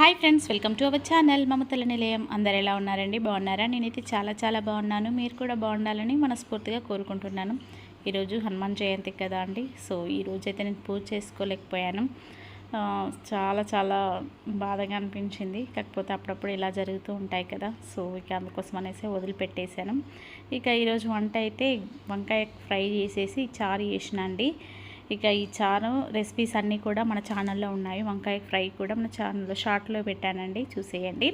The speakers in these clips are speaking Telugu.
Hi friends welcome to our channel. మమతల నిలయం. అందరు ఎలా ఉన్నారండి? బాగున్నారా? నేనైతే చాలా చాలా బాగున్నాను. మీరు కూడా బాగుండాలని మనస్ఫూర్తిగా కోరుకుంటున్నాను. ఈరోజు హనుమాన్ జయంతి కదా అండి. సో ఈరోజు అయితే నేను పూజ చేసుకోలేకపోయాను. చాలా చాలా బాధగా అనిపించింది. కాకపోతే అప్పుడప్పుడు ఇలా జరుగుతూ ఉంటాయి కదా. సో ఇక అందుకోసం అనేసి వదిలిపెట్టేశాను. ఇక ఈరోజు వంట అయితే వంకాయ ఫ్రై చేసేసి చారు చేసినా అండి. ఇక ఈ చారు రెసిపీస్ అన్నీ కూడా మన ఛానల్లో ఉన్నాయి. వంకాయ ఫ్రై కూడా మన ఛానల్లో షార్ట్లో పెట్టానండి. చూసేయండి.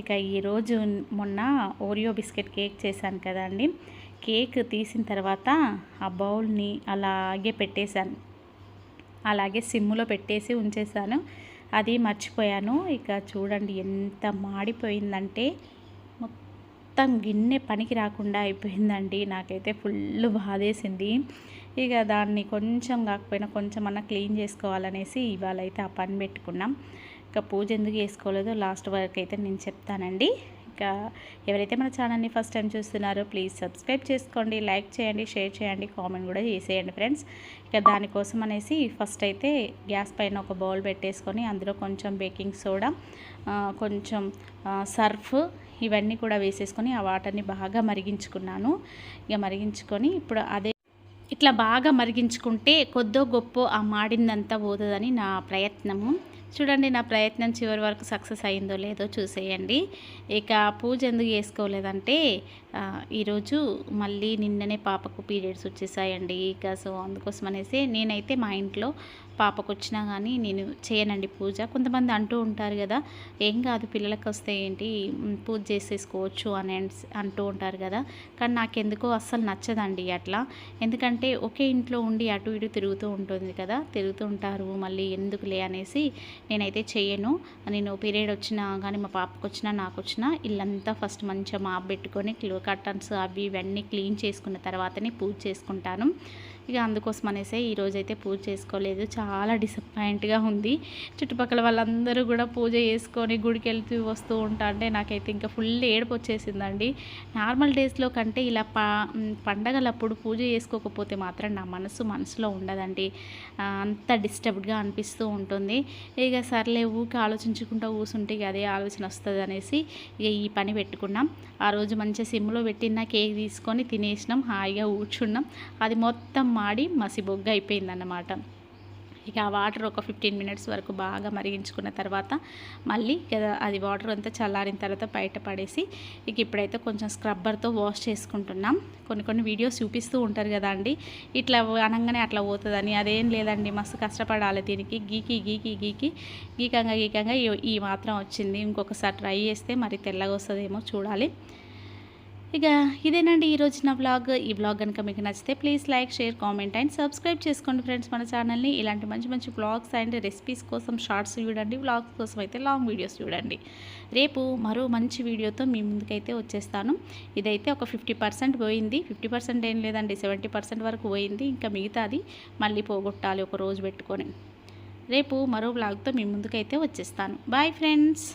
ఇక ఈరోజు మొన్న ఓరియో బిస్కెట్ కేక్ చేశాను కదండి. కేక్ తీసిన తర్వాత ఆ బౌల్ని అలాగే పెట్టేశాను. అలాగే సిమ్లో పెట్టేసి ఉంచేసాను అది మర్చిపోయాను. ఇక చూడండి ఎంత మాడిపోయిందంటే మొత్తం గిన్నె పనికి రాకుండా అయిపోయిందండి. నాకైతే ఫుల్ బాధేసింది. ఇక దాన్ని కొంచెం కాకపోయినా కొంచెం అన్నా క్లీన్ చేసుకోవాలనేసి ఇవాళ అయితే ఆ పని పెట్టుకున్నాం. ఇక పూజ ఎందుకు చేసుకోలేదో లాస్ట్ వరకు అయితే నేను చెప్తానండి. ఇంకా ఎవరైతే మన ఛానల్ని ఫస్ట్ టైం చూస్తున్నారో ప్లీజ్ సబ్స్క్రైబ్ చేసుకోండి లైక్ చేయండి షేర్ చేయండి కామెంట్ కూడా చేసేయండి ఫ్రెండ్స్. ఇక దానికోసం అనేసి ఫస్ట్ అయితే గ్యాస్ పైన ఒక బౌల్ పెట్టేసుకొని అందులో కొంచెం బేకింగ్ సోడా కొంచెం సర్ఫ్ ఇవన్నీ కూడా వేసేసుకొని ఆ వాటర్ని బాగా మరిగించుకున్నాను. ఇక మరిగించుకొని ఇప్పుడు అదే ఇట్లా బాగా మరిగించుకుంటే కొద్దో గొప్ప ఆ మాడిందంతా పోతుందని నా ప్రయత్నము. చూడండి నా ప్రయత్నం చివరి వరకు సక్సెస్ అయిందో లేదో చూసేయండి. ఇక పూజ ఎందుకు చేసుకోలేదంటే ఈరోజు మళ్ళీ నిన్ననే పాపకు పీరియడ్స్ వచ్చేసాయండి. ఇక సో అందుకోసం అనేసి నేనైతే మా ఇంట్లో పాపకు వచ్చినా కానీ నేను చేయనండి పూజ. కొంతమంది అంటూ ఉంటారు కదా ఏం కాదు పిల్లలకు వస్తే ఏంటి? పూజ చేసేసుకోవచ్చు అని అంటూ ఉంటారు కదా. కానీ నాకెందుకో అస్సలు నచ్చదండి అట్లా. ఎందుకంటే ఒకే ఇంట్లో ఉండి అటు ఇటు తిరుగుతూ ఉంటుంది కదా తిరుగుతూ ఉంటారు. మళ్ళీ ఎందుకులే అనేసి నేనైతే చేయను. నేను పీరియడ్ వచ్చినా కానీ మా పాపకు వచ్చినా నాకు వచ్చినా ఇల్లంతా ఫస్ట్ మంచిగా మాప్ పెట్టుకొని కర్టన్స్ అవి ఇవన్నీ క్లీన్ చేసుకున్న తర్వాతనే పూజ చేసుకుంటాను. ఇక అందుకోసం అనేసి ఈరోజైతే పూజ చేసుకోలేదు. చాలా డిసప్పాయింట్గా ఉంది. చుట్టుపక్కల వాళ్ళందరూ కూడా పూజ చేసుకొని గుడికి వెళ్తూ వస్తూ ఉంటా అంటే నాకైతే ఇంకా ఫుల్ ఏడుపు వచ్చేసిందండి నార్మల్ డేస్లో కంటే ఇలా పా పండగలప్పుడు పూజ చేసుకోకపోతే మాత్రం నా మనసు మనసులో ఉండదండి. అంత డిస్టర్బ్డ్గా అనిపిస్తూ ఉంటుంది. ఇక సర్లే ఊకి ఆలోచించుకుంటూ కూర్చుంటే ఇక అదే ఆలోచన వస్తుంది అనేసి ఇక ఈ పని పెట్టుకున్నాం. ఆ రోజు మంచిగా సిమ్లో పెట్టిన కేక్ తీసుకొని తినేసినాం. హాయిగా కూర్చున్నాం. అది మొత్తం మాడి మసిబొగ్గ అయిపోయిందన్నమాట. ఇక ఆ వాటర్ ఒక ఫిఫ్టీన్ మినిట్స్ వరకు బాగా మరిగించుకున్న తర్వాత మళ్ళీ అది వాటర్ అంతా చల్లారిన తర్వాత బయట పడేసి ఇక ఇప్పుడైతే కొంచెం స్క్రబ్బర్తో వాష్ చేసుకుంటున్నాం. కొన్ని కొన్ని వీడియోస్ చూపిస్తూ ఉంటారు కదా అండి. ఇట్లా అనగానే అట్లా పోతుందని అదేం లేదండి మస్తు కష్టపడాలి దీనికి. గీకి గీకి గీకి గీకంగా గీకంగా ఈ- ఈ మాత్రం వచ్చింది. ఇంకొకసారి ట్రై చేస్తే మరి తెల్లగా వస్తుందేమో చూడాలి. ఇక ఇదేనండి ఈరోజు నా వ్లాగ్ ఈ వ్లాగ్ కనుక మీకు నచ్చితే please like share comment and subscribe చేసుకోండి ఫ్రెండ్స్ మన ఛానల్ని ఇలాంటి మంచి మంచి వ్లాగ్స్ అండ్ రెసిపీస్ కోసం షార్ట్స్ చూడండి వ్లాగ్స్ కోసం అయితే లాంగ్ వీడియోస్ చూడండి. రేపు మరో మంచి వీడియోతో మీ ముందుకైతే వచ్చేస్తాను. ఇదైతే ఒక ఫిఫ్టీ పర్సెంట్ పోయింది. ఫిఫ్టీ పర్సెంట్ ఏం లేదండి సెవెంటీ పర్సెంట్ వరకు పోయింది. ఇంకా మిగతాది మళ్ళీ పోగొట్టాలి ఒక రోజు పెట్టుకొని. రేపు మరో వ్లాగ్తో మీ ముందుకైతే వచ్చేస్తాను. Bye friends